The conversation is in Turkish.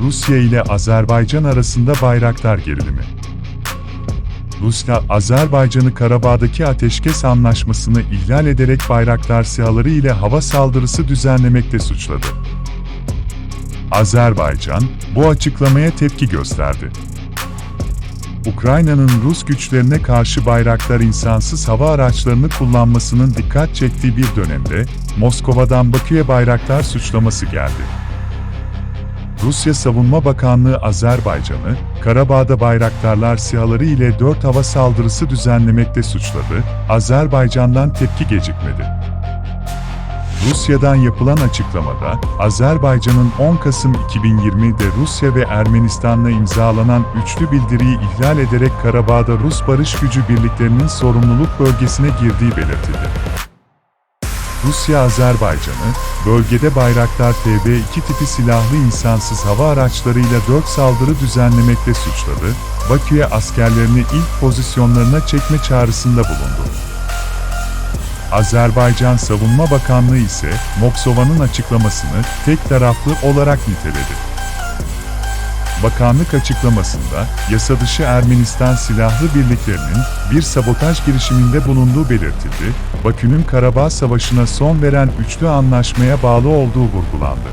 Rusya ile Azerbaycan arasında Bayraktar gerilimi. Rusya, Azerbaycan'ı Karabağ'daki ateşkes anlaşmasını ihlal ederek Bayraktar SİHA'ları ile hava saldırısı düzenlemekte suçladı. Azerbaycan, bu açıklamaya tepki gösterdi. Ukrayna'nın Rus güçlerine karşı Bayraktar insansız hava araçlarını kullanmasının dikkat çektiği bir dönemde, Moskova'dan Bakü'ye Bayraktar suçlaması geldi. Rusya Savunma Bakanlığı Azerbaycan'ı, Karabağ'da Bayraktarlar SİHA'ları ile 4 hava saldırısı düzenlemekte suçladı, Azerbaycan'dan tepki gecikmedi. Rusya'dan yapılan açıklamada, Azerbaycan'ın 10 Kasım 2020'de Rusya ve Ermenistan'la imzalanan üçlü bildiriyi ihlal ederek Karabağ'da Rus barış gücü birliklerinin sorumluluk bölgesine girdiği belirtildi. Rusya Azerbaycan'ı, bölgede Bayraktar TB2 tipi silahlı insansız hava araçlarıyla 4 saldırı düzenlemekte suçladı, Bakü'ye askerlerini ilk pozisyonlarına çekme çağrısında bulundu. Azerbaycan Savunma Bakanlığı ise Moksova'nın açıklamasını tek taraflı olarak niteledi. Bakanlık açıklamasında, yasa dışı Ermenistan silahlı birliklerinin bir sabotaj girişiminde bulunduğu belirtildi, Bakü'nün Karabağ Savaşı'na son veren üçlü anlaşmaya bağlı olduğu vurgulandı.